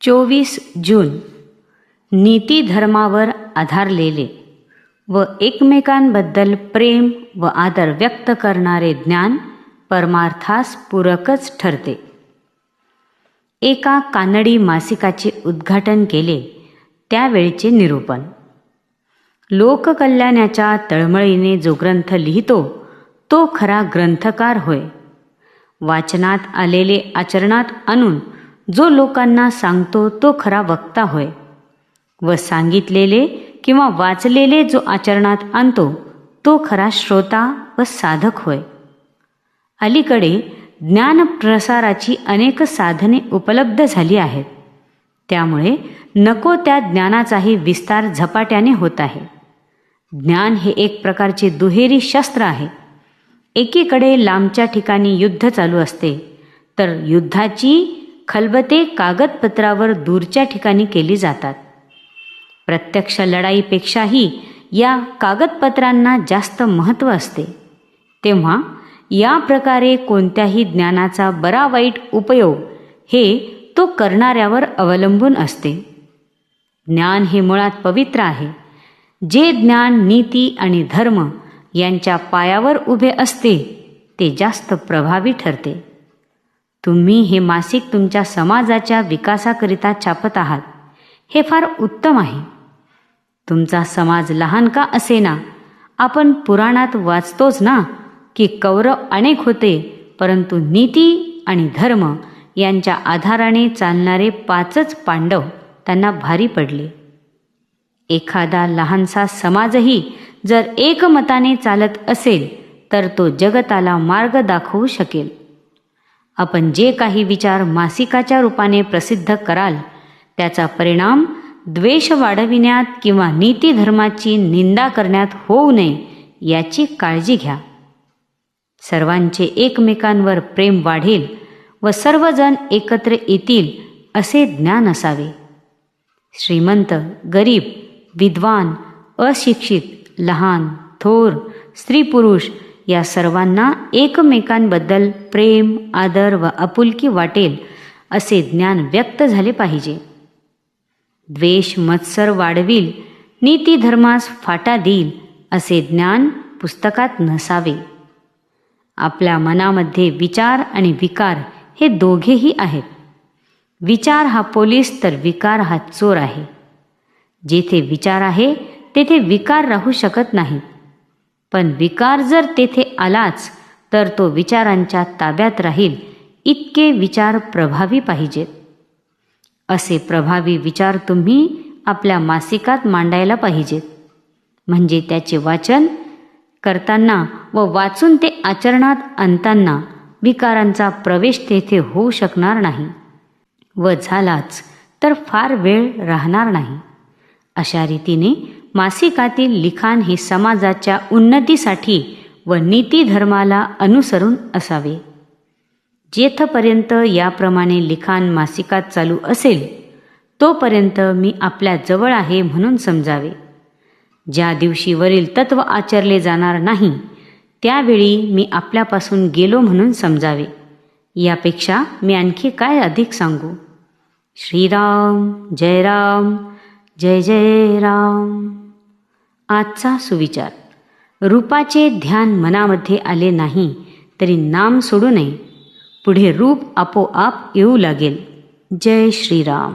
चोवीस जून. नीतिधर्मावर आधारलेले व एकमेकांबद्दल प्रेम व आदर व्यक्त करणारे ज्ञान परमार्थास पूरकच ठरते. एका कानडी मासिकाचे उद्घाटन केले त्यावेळचे निरूपण. लोककल्याणाच्या तळमळीने जो ग्रंथ लिहितो तो खरा ग्रंथकार होय. वाचनात आलेले आचरणात आणून जो लोकांना सांगतो तो खरा वक्ता होय. व सांगितलेले किंवा वाचलेले जो आचरणात आणतो तो खरा श्रोता व साधक होय. अलीकडे ज्ञानप्रसाराची अनेक साधने उपलब्ध झाली आहेत. त्यामुळे नको त्या ज्ञानाचाही विस्तार झपाट्याने होत आहे. ज्ञान हे एक प्रकारचे दुहेरी शस्त्र आहे. एकीकडे लांबच्या ठिकाणी युद्ध चालू असते तर युद्धाची खलबते कागदपत्रावर दूरच्या ठिकाणी केली जातात. प्रत्यक्ष लढाईपेक्षाही या कागदपत्रांना जास्त महत्त्व असते. तेव्हा या प्रकारे कोणत्याही ज्ञानाचा बरा वाईट उपयोग हे तो करणाऱ्यावर अवलंबून असते. ज्ञान हे मुळात पवित्र आहे. जे ज्ञान नीती आणि धर्म यांच्या पायावर उभे असते ते जास्त प्रभावी ठरते. तुम्ही हे मासिक तुमच्या समाजाच्या विकासाकरिता छापत आहात. हे फार उत्तम आहे. तुमचा समाज लहान का असेना? आपण पुराणात वाचतोच ना की कौरव अनेक होते परंतु नीती आणि धर्म यांच्या आधाराने चालणारे पाचच पांडव त्यांना भारी पडले. एखादा लहानसा समाजही जर एकमताने चालत असेल तर तो जगताला मार्ग दाखवू शकेल. आपण जे काही विचार मासिकाच्या रूपाने प्रसिद्ध कराल त्याचा परिणाम द्वेष वाढविण्यात किंवा नीतीधर्माची निंदा करण्यात होऊ नये याची काळजी घ्या. सर्वांचे एकमेकांवर प्रेम वाढेल व सर्वजण एकत्र येतील असे ज्ञान असावे. श्रीमंत गरीब विद्वान अशिक्षित लहान थोर स्त्री पुरुष या सर्वांना एकमेकांबद्दल प्रेम आदर व आपुलकी वाटेल असे ज्ञान व्यक्त झाले पाहिजे. द्वेष मत्सर वाढविल नीतीधर्मास फाटा देईल असे ज्ञान पुस्तकात नसावे. आपल्या मनामध्ये विचार आणि विकार हे दोघेही आहेत. विचार हा पोलीस तर विकार हा चोर आहे. जेथे विचार आहे तेथे विकार राहू शकत नाही. पण विकार जर तेथे आलाच तर तो विचारांच्या ताब्यात राहील. इतके विचार प्रभावी पाहिजेत. असे प्रभावी विचार तुम्ही आपल्या मासिकात मांडायला पाहिजेत. म्हणजे त्याचे वाचन करताना व वाचून ते आचरणात आणताना विकारांचा प्रवेश तेथे होऊ शकणार नाही. व झालाच तर फार वेळ राहणार नाही. अशा रीतीने मासिकातील लिखाण हे समाजाच्या उन्नतीसाठी व नीतिधर्माला अनुसरून असावे. जेथपर्यंत याप्रमाणे लिखाण मासिकात चालू असेल तोपर्यंत मी आपल्या जवळ आहे म्हणून समजावे. ज्या दिवशी वरील तत्व आचरले जाणार नाही त्यावेळी मी आपल्यापासून गेलो म्हणून समजावे. यापेक्षा मी आणखी काय अधिक सांगू? श्रीराम जयराम जय जय राम. आजचा सुविचार. रूपाचे ध्यान मनामध्ये आले नाही तरी नाम सोडू नये. पुढे रूप आपोआप येऊ लागेल. जय श्रीराम.